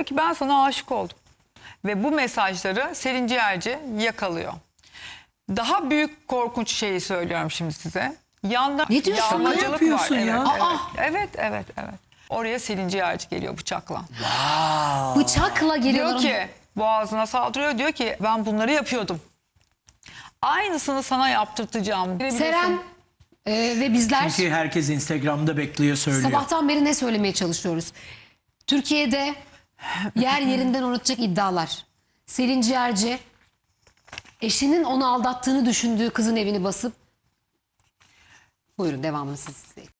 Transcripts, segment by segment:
Diyor ki ben sana aşık oldum. Ve bu mesajları Selin Ciğerci yakalıyor. Daha büyük korkunç şeyi söylüyorum şimdi size. Yanda Ne diyorsun yağmacılık Ne yapıyorsun var. ya? Evet, Aa! evet, evet, evet, evet. Oraya Selin Ciğerci geliyor bıçakla. Bıçakla geliyorlar. Diyor ki boğazına saldırıyor. Diyor ki ben bunları yapıyordum. Aynısını sana yaptırtacağım. Seren e, ve bizler Ki herkes Instagram'da bekliyor söylüyor. sabahtan beri ne söylemeye çalışıyoruz? Türkiye'de yer yerinden oynatacak iddialar. Selin Ciğerci eşinin onu aldattığını düşündüğü kızın evini basıp buyurun devamını siz izleyin.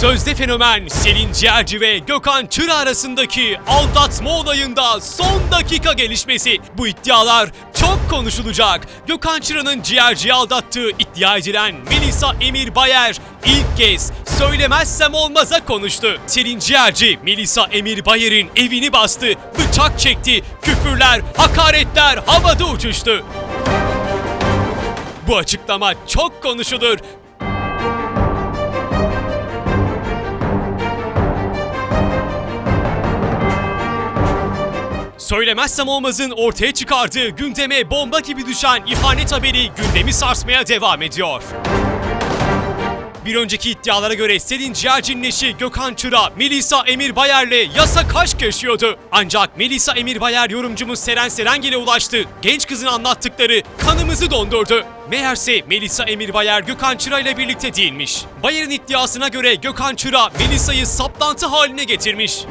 Sözde fenomen Selin Ciğerci ve Gökhan Çıra arasındaki aldatma olayında son dakika gelişmesi. Bu iddialar çok konuşulacak. Gökhan Çıra'nın Ciğerci'yi aldattığı iddia edilen Melisa Emir Bayer ilk kez söylemezsem olmaza konuştu. Selin Ciğerci, Melisa Emir Bayer'in evini bastı, bıçak çekti, küfürler, hakaretler havada uçuştu. Bu açıklama çok konuşulur. Söylemezsem olmazın ortaya çıkardığı gündeme bomba gibi düşen ihanet haberi gündemi sarsmaya devam ediyor. Bir önceki iddialara göre Selin Ciğerci'nin eşi Gökhan Çıra, Melisa Emir Bayer'le yasak aşk yaşıyordu. Ancak Melisa Emir Bayer yorumcumuz Seren Serengil'e ulaştı. Genç kızın anlattıkları kanımızı dondurdu. Meğerse Melisa Emir Bayer Gökhan Çıra ile birlikte değilmiş. Bayer'in iddiasına göre Gökhan Çıra Melisa'yı saplantı haline getirmiş.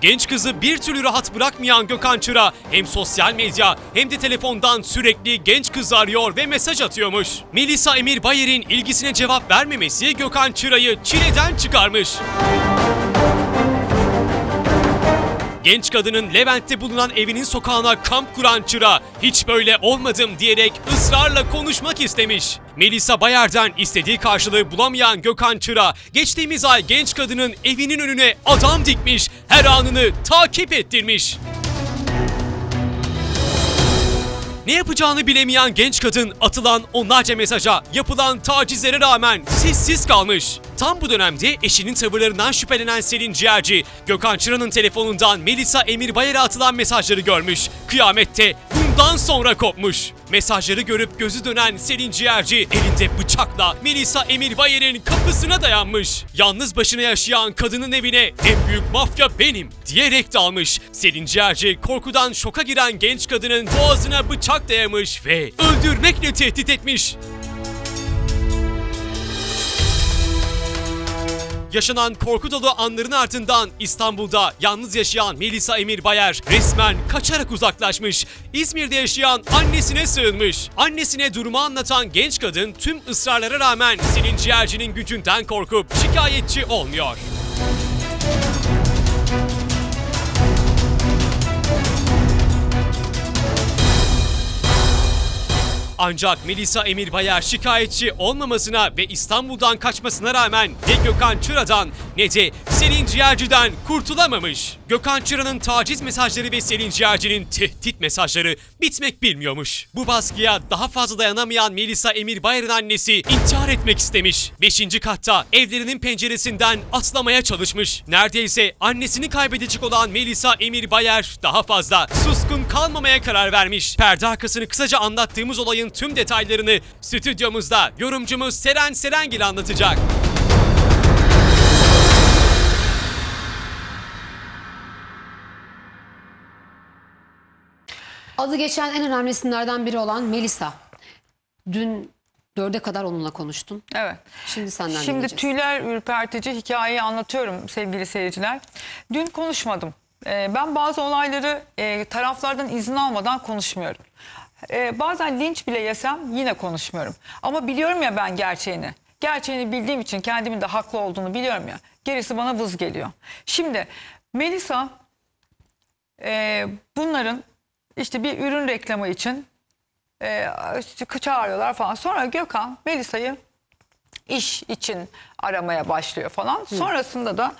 Genç kızı bir türlü rahat bırakmayan Gökhan Çıra hem sosyal medya hem de telefondan sürekli genç kızı arıyor ve mesaj atıyormuş. Melisa Emir Bayer'in ilgisine cevap vermemesi Gökhan Çıra'yı çileden çıkarmış. Genç kadının Levent'te bulunan evinin sokağına kamp kuran Çıra hiç böyle olmadım diyerek ısrarla konuşmak istemiş. Melisa Bayer'den istediği karşılığı bulamayan Gökhan Çıra geçtiğimiz ay genç kadının evinin önüne adam dikmiş, her anını takip ettirmiş. Ne yapacağını bilemeyen genç kadın atılan onlarca mesaja, yapılan tacizlere rağmen sessiz kalmış. Tam bu dönemde eşinin tavırlarından şüphelenen Selin Ciğerci, Gökhan Çıra'nın telefonundan Melisa Emir Bayer'e atılan mesajları görmüş. Kıyamette bundan sonra kopmuş. Mesajları görüp gözü dönen Selin Ciğerci elinde bıçakla Melisa Emir Bayer'in kapısına dayanmış. Yalnız başına yaşayan kadının evine en büyük mafya benim diyerek dalmış. Selin Ciğerci korkudan şoka giren genç kadının boğazına bıçak dayamış ve öldürmekle tehdit etmiş. Yaşanan korku dolu anların ardından İstanbul'da yalnız yaşayan Melisa Emir Bayer resmen kaçarak uzaklaşmış. İzmir'de yaşayan annesine sığınmış. Annesine durumu anlatan genç kadın tüm ısrarlara rağmen Selin Ciğerci'nin gücünden korkup şikayetçi olmuyor. Ancak Melisa Emir Bayer şikayetçi olmamasına ve İstanbul'dan kaçmasına rağmen ne Gökhan Çıra'dan ne de Selin Ciğerci'den kurtulamamış. Gökhan Çıra'nın taciz mesajları ve Selin Ciğerci'nin tehdit mesajları bitmek bilmiyormuş. Bu baskıya daha fazla dayanamayan Melisa Emir Bayer'in annesi intihar etmek istemiş. Beşinci katta evlerinin penceresinden atlamaya çalışmış. Neredeyse annesini kaybedecek olan Melisa Emir Bayer daha fazla suskun kalmamaya karar vermiş. Perde arkasını kısaca anlattığımız olayın tüm detaylarını stüdyomuzda yorumcumuz Seren Serengil anlatacak. Adı geçen en önemli isimlerden biri olan Melisa. Dün dörde kadar onunla konuştun. Evet. Şimdi senden Şimdi dinleyeceğiz. tüyler ürpertici hikayeyi anlatıyorum sevgili seyirciler. Dün konuşmadım. Ee, ben bazı olayları e, taraflardan izin almadan konuşmuyorum. Ee, bazen linç bile yesem yine konuşmuyorum. Ama biliyorum ya ben gerçeğini. Gerçeğini bildiğim için kendimin de haklı olduğunu biliyorum ya. Gerisi bana vız geliyor. Şimdi Melisa e, bunların işte bir ürün reklamı için e, çağırıyorlar falan. Sonra Gökhan Melisa'yı iş için aramaya başlıyor falan. Sonrasında da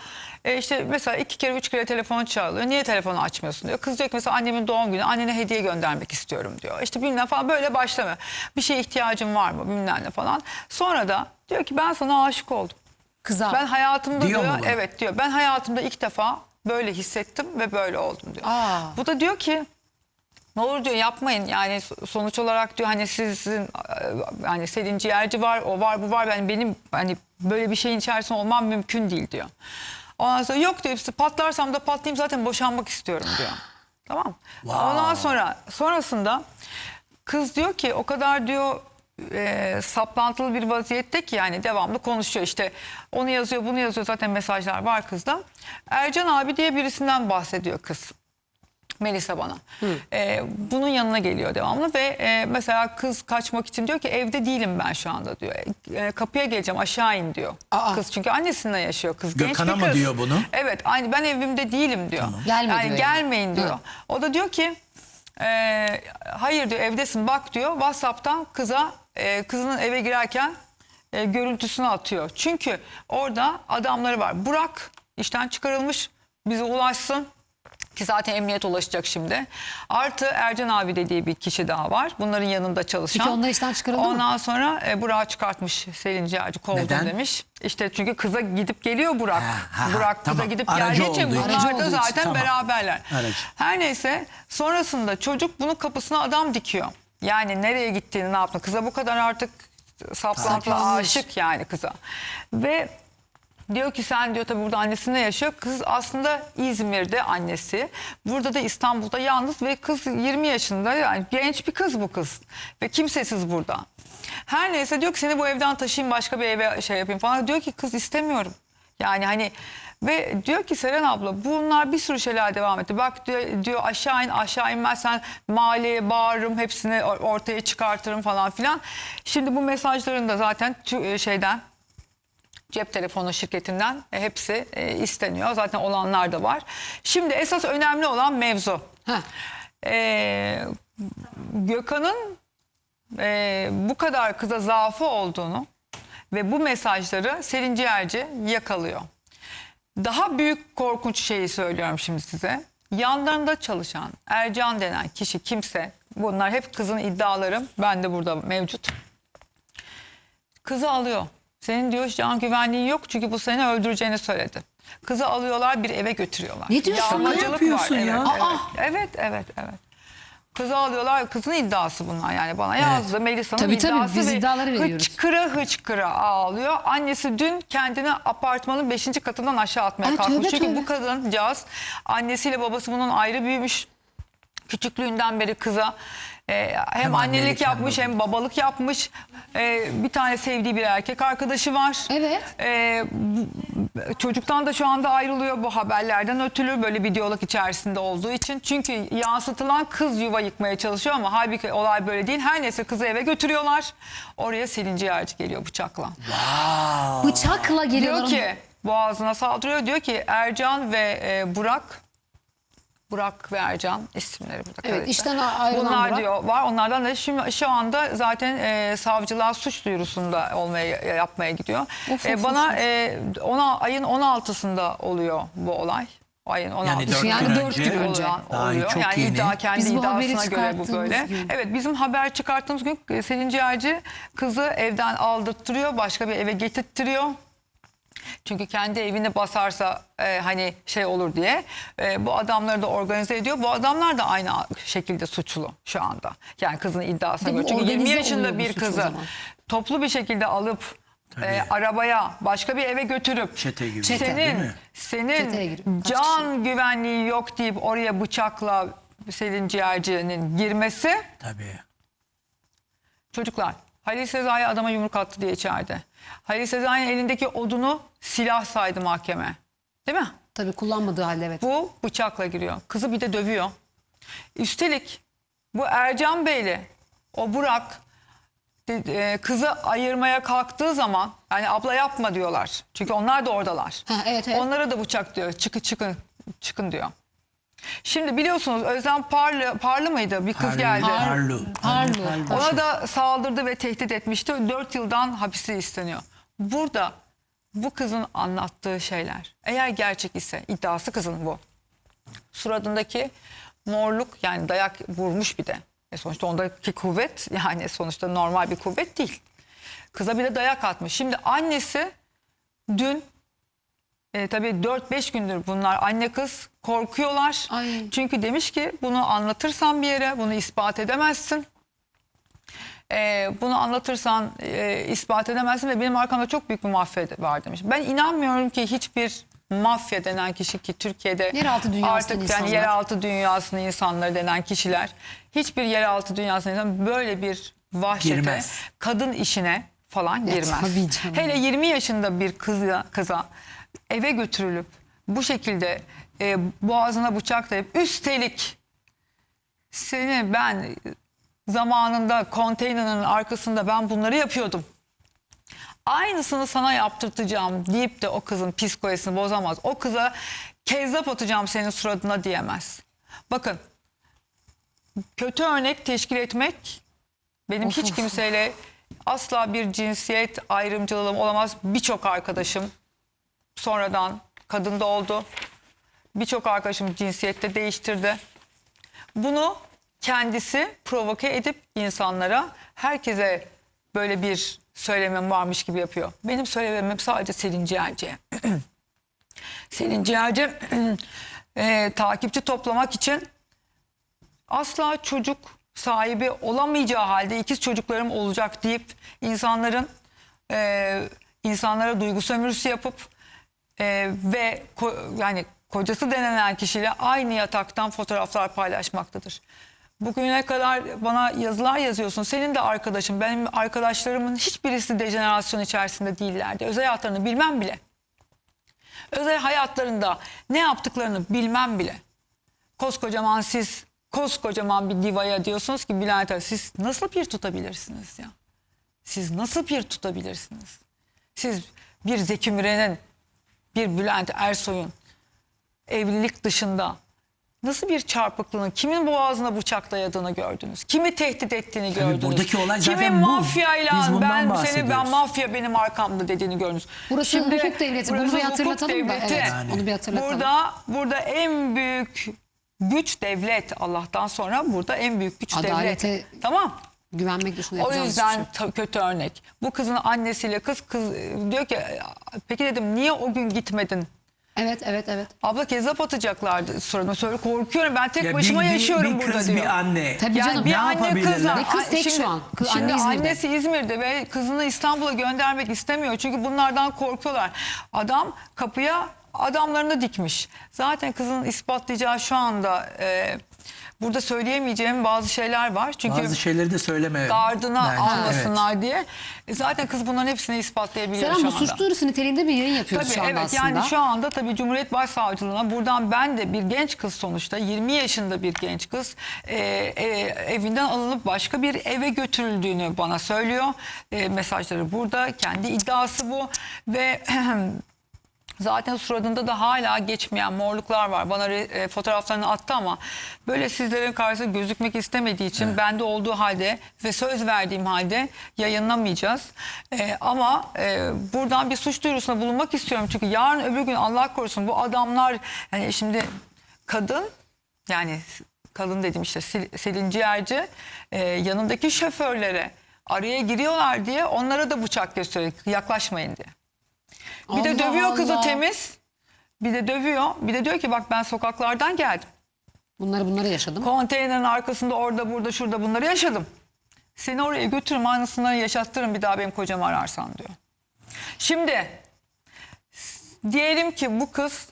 E işte mesela iki kere üç kere telefon çalıyor. Niye telefonu açmıyorsun diyor. Kız diyor ki mesela annemin doğum günü annene hediye göndermek istiyorum diyor. İşte bilmem falan böyle başlamıyor. Bir şeye ihtiyacın var mı bilmem ne falan. Sonra da diyor ki ben sana aşık oldum. Kıza. Ben hayatımda Diyor diyor, evet diyor. Ben hayatımda ilk defa böyle hissettim ve böyle oldum diyor. Aa. Bu da diyor ki ne olur diyor yapmayın yani so- sonuç olarak diyor hani sizin e, yani Selin ciğerci var o var bu var ben benim hani böyle bir şeyin içerisinde olmam mümkün değil diyor. Ondan sonra yok diyor işte patlarsam da patlayayım zaten boşanmak istiyorum diyor. Tamam. Ondan sonra sonrasında kız diyor ki o kadar diyor e, saplantılı bir vaziyette ki yani devamlı konuşuyor işte onu yazıyor bunu yazıyor zaten mesajlar var kızda. Ercan abi diye birisinden bahsediyor kız. Melisa bana. Ee, bunun yanına geliyor devamlı ve e, mesela kız kaçmak için diyor ki evde değilim ben şu anda diyor. E, kapıya geleceğim aşağı in diyor. Aa. Kız çünkü annesinde yaşıyor kız. genç Gökhan'a bir mı kız. diyor bunu? Evet aynı ben evimde değilim diyor. Gelme yani diyor gelmeyin diyor. Hı. O da diyor ki e, hayır diyor evdesin bak diyor. Whatsapp'tan kıza e, kızının eve girerken e, görüntüsünü atıyor. Çünkü orada adamları var. Burak işten çıkarılmış bize ulaşsın. Ki zaten emniyet ulaşacak şimdi. Artı Ercan abi dediği bir kişi daha var. Bunların yanında çalışan. Peki onlar işten çıkarıldı mı? Ondan sonra e, Burak'ı çıkartmış Selin Ciğerci kovdum Neden? demiş. İşte çünkü kıza gidip geliyor Burak. Ha, ha, Burak kıza tamam. gidip Aracı geldiği için olduğu için. bunlar Aracı olduğu da için, zaten tamam. beraberler. Aracı. Her neyse sonrasında çocuk bunun kapısına adam dikiyor. Yani nereye gittiğini ne yaptığını. Kıza bu kadar artık saplantılı Saplanmış. aşık yani kıza. Ve Diyor ki sen diyor tabii burada annesinde yaşıyor. Kız aslında İzmir'de annesi. Burada da İstanbul'da yalnız ve kız 20 yaşında yani genç bir kız bu kız. Ve kimsesiz burada. Her neyse diyor ki seni bu evden taşıyayım başka bir eve şey yapayım falan. Diyor ki kız istemiyorum. Yani hani ve diyor ki Seren abla bunlar bir sürü şeyler devam etti. Bak diyor, diyor aşağı in aşağı inmezsen mahalleye bağırırım hepsini or- ortaya çıkartırım falan filan. Şimdi bu mesajların da zaten şeyden cep telefonu şirketinden e, hepsi e, isteniyor. Zaten olanlar da var. Şimdi esas önemli olan mevzu. Heh. E, Gökhan'ın e, bu kadar kıza zaafı olduğunu ve bu mesajları Selin Ciğerci yakalıyor. Daha büyük korkunç şeyi söylüyorum şimdi size. Yanlarında çalışan Ercan denen kişi kimse bunlar hep kızın iddiaları ben de burada mevcut. Kızı alıyor. Senin diyor can güvenliğin yok çünkü bu seni öldüreceğini söyledi. Kızı alıyorlar bir eve götürüyorlar. Ne diyorsun Ne yapıyorsun var. ya? Evet, evet, evet, evet, evet. Kızı alıyorlar. Kızın iddiası bunlar yani bana yazdı. Melisa'nın Tabii, tabii, iddiası. biz ve iddiaları veriyoruz. Hıçkıra hıçkıra ağlıyor. Annesi dün kendini apartmanın 5. katından aşağı atmaya Ay, kalkmış. tövbe, Çünkü tövbe. bu kadıncağız annesiyle babası bunun ayrı büyümüş. Küçüklüğünden beri kıza e, hem, Hem annelik, annelik, hem yapmış hem babalık yapmış. E, bir tane sevdiği bir erkek arkadaşı var. Evet. E, çocuktan da şu anda ayrılıyor bu haberlerden ötürü böyle bir diyalog içerisinde olduğu için. Çünkü yansıtılan kız yuva yıkmaya çalışıyor ama halbuki olay böyle değil. Her neyse kızı eve götürüyorlar. Oraya Selin Ciğerci geliyor bıçakla. Bıçakla geliyorlar. Diyor ki boğazına saldırıyor. Diyor ki Ercan ve e, Burak Burak ve Ercan isimleri burada. Evet, kayıtlı. işten ayrılan Bunlar Burak. diyor var. Onlardan da şimdi şu anda zaten e, savcılığa suç duyurusunda olmaya yapmaya gidiyor. Of, E, of, bana of, e, ona ayın 16'sında oluyor bu olay. Ayın 16'sında. Yani dört Yani gün dört önce. gün önce. Olan Daha oluyor. çok yani yeni. iddia kendi Biz iddiasına göre bu böyle. gün. Evet bizim haber çıkarttığımız gün e, Selin Ciğerci kızı evden aldırttırıyor. Başka bir eve getirttiriyor. Çünkü kendi evini basarsa e, hani şey olur diye e, bu adamları da organize ediyor. Bu adamlar da aynı şekilde suçlu şu anda. Yani kızın iddiasına göre. Çünkü 20 organize yaşında bir kızı toplu bir şekilde alıp e, arabaya başka bir eve götürüp Çete gibi. Çete, senin senin Çeteye giriyor. Kaç can güvenliği yok deyip oraya bıçakla Selin Ciğerci'nin girmesi Tabii. Çocuklar Halil Sezai adama yumruk attı diye içeride. Halil Sezai'nin elindeki odunu silah saydı mahkeme. Değil mi? Tabii kullanmadığı halde evet. Bu bıçakla giriyor. Kızı bir de dövüyor. Üstelik bu Ercan Bey'le o Burak e, kızı ayırmaya kalktığı zaman yani abla yapma diyorlar. Çünkü onlar da oradalar. Ha, evet, evet. Onlara da bıçak diyor. Çıkın çıkın çıkın diyor. Şimdi biliyorsunuz Özlem Parlı, Parlı mıydı? Bir kız geldi. Parlu. Parlu. Ona da saldırdı ve tehdit etmişti. 4 yıldan hapisi isteniyor. Burada bu kızın anlattığı şeyler eğer gerçek ise iddiası kızın bu. Suratındaki morluk yani dayak vurmuş bir de. E sonuçta ondaki kuvvet yani sonuçta normal bir kuvvet değil. Kıza bir de dayak atmış. Şimdi annesi dün e, tabii 4-5 gündür bunlar anne kız korkuyorlar. Ay. Çünkü demiş ki bunu anlatırsan bir yere bunu ispat edemezsin. E, bunu anlatırsan e, ispat edemezsin ve benim arkamda çok büyük bir mafya var demiş. Ben inanmıyorum ki hiçbir mafya denen kişi ki Türkiye'de Yeraltı artık yani insanlar. yeraltı dünyasının insanları denen kişiler hiçbir yeraltı dünyasının insanı böyle bir vahşete Girmez. kadın işine falan Ya girmez. canım. Hele 20 yaşında bir kıza, kıza eve götürülüp bu şekilde e, boğazına bıçak dayayıp üstelik seni ben zamanında konteynerin arkasında ben bunları yapıyordum. Aynısını sana yaptırtacağım deyip de o kızın psikolojisini bozamaz. O kıza kezzap atacağım senin suratına diyemez. Bakın kötü örnek teşkil etmek benim Of, hiç kimseyle asla bir cinsiyet ayrımcılığım olamaz. Birçok arkadaşım sonradan kadında oldu. Birçok arkadaşım cinsiyette değiştirdi. Bunu kendisi provoke edip insanlara herkese böyle bir söylemem varmış gibi yapıyor. Benim söylemem sadece Selin Ciğerci'ye. Selin Ciğerci e, takipçi toplamak için asla çocuk sahibi olamayacağı halde ikiz çocuklarım olacak deyip insanların e, insanlara duygu sömürüsü yapıp e, ve ko- yani kocası denenen kişiyle aynı yataktan fotoğraflar paylaşmaktadır. Bugüne kadar bana yazılar yazıyorsun. Senin de arkadaşın, benim arkadaşlarımın hiçbirisi dejenerasyon içerisinde değillerdi. Özel hayatlarını bilmem bile. Özel hayatlarında ne yaptıklarını bilmem bile. Koskocaman siz, koskocaman bir divaya diyorsunuz ki Bülent Ersoy, siz nasıl bir tutabilirsiniz ya? Siz nasıl bir tutabilirsiniz? Siz bir Zeki Müren'in, bir Bülent Ersoy'un evlilik dışında nasıl bir çarpıklığını, kimin boğazına bıçak dayadığını gördünüz? Kimi tehdit ettiğini gördünüz? buradaki olay zaten Kimin bu. mafyayla Biz bundan ben seni ben bahsediyoruz. mafya benim arkamda dediğini gördünüz. Burası hukuk devleti. Bunu burası bir hukuk hatırlatalım da. Evet, Yani. onu bir hatırlatalım. Burada burada en büyük güç devlet Allah'tan sonra burada en büyük güç Adalete devlet. Tamam. Güvenmek dışında O hiçbir şey yüzden ta- kötü örnek. Bu kızın annesiyle kız kız e, diyor ki peki dedim niye o gün gitmedin? Evet evet evet. Abla kezzap atacaklardı suratıma. Söyle korkuyorum ben tek Ya başıma bir- bir- yaşıyorum bir burada kız, diyor. bir anne. Tabii Yani canım. bir Ne anne yapabilirler? kızla. Ve kız tek şimdi, şu an. Kız- şimdi anne İzmir'de. annesi İzmir'de ve kızını İstanbul'a göndermek istemiyor. Çünkü bunlardan korkuyorlar. Adam kapıya adamlarını dikmiş. Zaten kızın ispatlayacağı şu anda e, burada söyleyemeyeceğim bazı şeyler var. Çünkü Bazı şeyleri de söyleme. gardına bence. almasınlar diye. E, zaten kız bunların hepsini ispatlayabiliyor Serhan şu bu anda. suç duyurusu niteliğinde bir yayın yapıyoruz Tabii şu anda evet aslında. yani şu anda tabii Cumhuriyet Başsavcılığına buradan ben de bir genç kız sonuçta 20 yaşında bir genç kız e, e, evinden alınıp başka bir eve götürüldüğünü bana söylüyor. E, mesajları burada kendi iddiası bu ve Zaten suratında da hala geçmeyen morluklar var. Bana e, fotoğraflarını attı ama böyle sizlerin karşısında gözükmek istemediği için bende olduğu halde ve söz verdiğim halde yayınlamayacağız. E, ama e, buradan bir suç duyurusunda bulunmak istiyorum. Çünkü yarın öbür gün Allah korusun bu adamlar yani şimdi kadın yani kadın dedim işte Sel- Selin Ciğerci e, yanındaki şoförlere araya giriyorlar diye onlara da bıçak gösteriyor yaklaşmayın diye. Bir de Allah dövüyor kızı Allah. temiz. Bir de dövüyor. Bir de diyor ki bak ben sokaklardan geldim. Bunları bunları yaşadım. Konteynerin arkasında orada burada şurada bunları yaşadım. Seni oraya götürürüm aynısını yaşattırırım bir daha benim kocamı ararsan diyor. Şimdi diyelim ki bu kız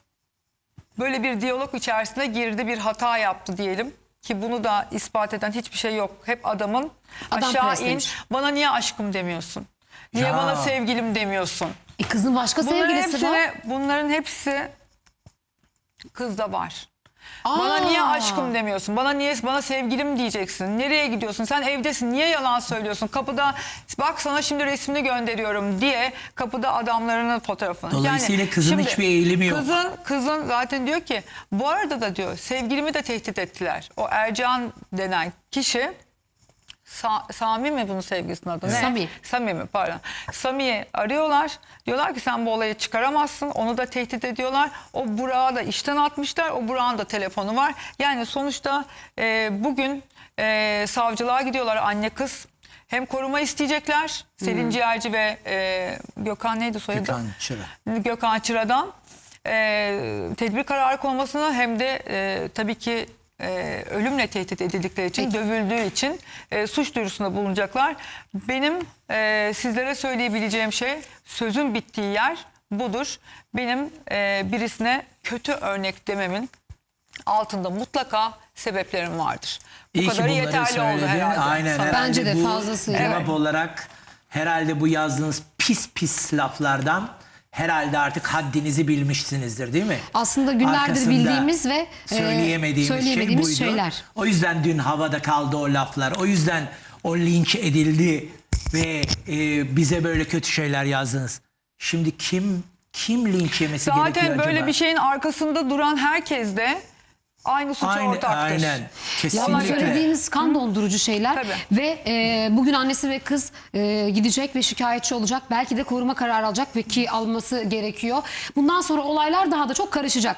böyle bir diyalog içerisine girdi bir hata yaptı diyelim. Ki bunu da ispat eden hiçbir şey yok. Hep adamın Adam aşağı in preslemiş. bana niye aşkım demiyorsun? Niye Ya. bana sevgilim demiyorsun? E kızın başka Bunların sevgilisi var. hepsine, bunların hepsi kızda var. Aa. Bana niye aşkım demiyorsun? Bana niye bana sevgilim diyeceksin? Nereye gidiyorsun? Sen evdesin. Niye yalan söylüyorsun? Kapıda bak sana şimdi resmini gönderiyorum diye kapıda adamlarının fotoğrafını. Dolayısıyla kızın hiçbir eğilimi yok. Kızın kızın zaten diyor ki bu arada da diyor sevgilimi de tehdit ettiler. O Ercan denen kişi Sa- Sami mi bunun sevgilisinin adı? Ne? Sami. Sami mi pardon. Sami'yi arıyorlar. Diyorlar ki sen bu olayı çıkaramazsın. Onu da tehdit ediyorlar. O Burak'ı da işten atmışlar. O Burak'ın da telefonu var. Yani sonuçta e, bugün e, savcılığa gidiyorlar anne kız. Hem koruma isteyecekler. Selin Ciğerci ve e, Gökhan neydi soyadı? Gökhan Çıra. Gökhan Çıra'dan e, tedbir kararı konmasını hem de e, tabii ki e, ölümle tehdit edildikleri için, dövüldüğü için e, suç duyurusunda bulunacaklar. Benim e, sizlere söyleyebileceğim şey sözün bittiği yer budur. Benim e, birisine kötü örnek dememin altında mutlaka sebeplerim vardır. Bu İyi ki kadarı bunları yeterli oldu söyledin. herhalde. Aynen herhalde Bence de bu fazlasıyla. Cevap olarak herhalde bu yazdığınız pis pis laflardan herhalde artık haddinizi bilmişsinizdir değil mi? Aslında günlerdir Arkasında bildiğimiz ve e, söyleyemediğimiz, söyleyemediğimiz şey buydu. şeyler. O yüzden dün havada kaldı o laflar. O yüzden o linç edildi ve e, bize böyle kötü şeyler yazdınız. Şimdi kim kim linç yemesi gerekiyor Zaten böyle acaba? bir şeyin arkasında duran herkes de aynı suça Aynen, ortaktır. aynen. Ama Kesinlikle. söylediğiniz kan dondurucu şeyler Tabii. ve e, bugün annesi ve kız e, gidecek ve şikayetçi olacak. Belki de koruma kararı alacak ve ki alması gerekiyor. Bundan sonra olaylar daha da çok karışacak.